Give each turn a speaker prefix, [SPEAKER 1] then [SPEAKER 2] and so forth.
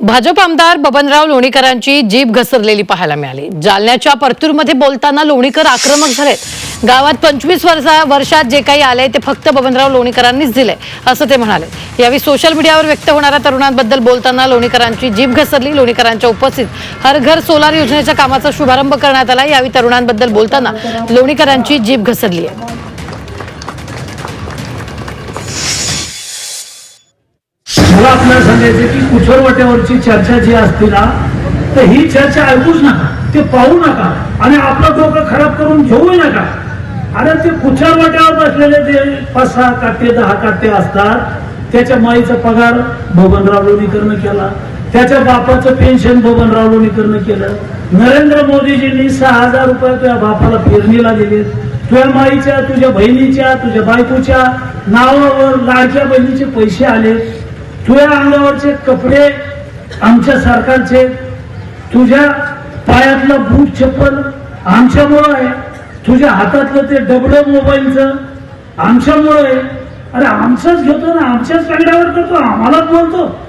[SPEAKER 1] भाजप आमदार बबनराव लोणीकरांची जीभ घसरलेली पाहायला मिळाली. जालन्याच्या परतूरमध्ये बोलताना लोणीकर आक्रमक झालेत. गावात पंचवीस वर्षा वर्षात जे काही आले ते फक्त बबनराव लोणीकरांनीच दिले असं ते म्हणाले. यावेळी सोशल मीडियावर व्यक्त होणाऱ्या तरुणांबद्दल बोलताना लोणीकरांची जीभ घसरली. लोणीकरांच्या उपस्थित हर घर सोलार योजनेच्या कामाचा शुभारंभ करण्यात आला. यावेळी तरुणांबद्दल बोलताना लोणीकरांची जीभ घसरली आहे.
[SPEAKER 2] मला आपल्याला सांगायचं की कुठरवट्यावरची चर्चा जी असते ना तर ही चर्चा ऐकूच नका ते पाहू नका आणि आपलं डोकं खराब करून घेऊ नका. अरे ते कुठरवट्यावर बसलेले जे पाच सहा काटे दहा काटे असतात त्याच्या माईचा पगार बबनराव लोणीकरनं केला. त्याच्या बापाचं पेन्शन बबनराव लोणीकरनं केलं. नरेंद्र मोदीजींनी सहा हजार रुपये तुझ्या बापाला पेरणीला दिले तुझ्या माईच्या तुझ्या बहिणीच्या तुझ्या बायकोच्या नावावर लाडक्या बहिणीचे पैसे आले तुझ्या अंगावरचे कपडे आमच्या सरकारचे तुझ्या पायातलं बूट चप्पल आमच्यामुळं आहे. तुझ्या हातातलं ते डबडं मोबाईलचं आमच्यामुळं आहे. अरे आमचंच घेतो ना आमच्याच लग्नावर करतो आम्हालाच बोलतो.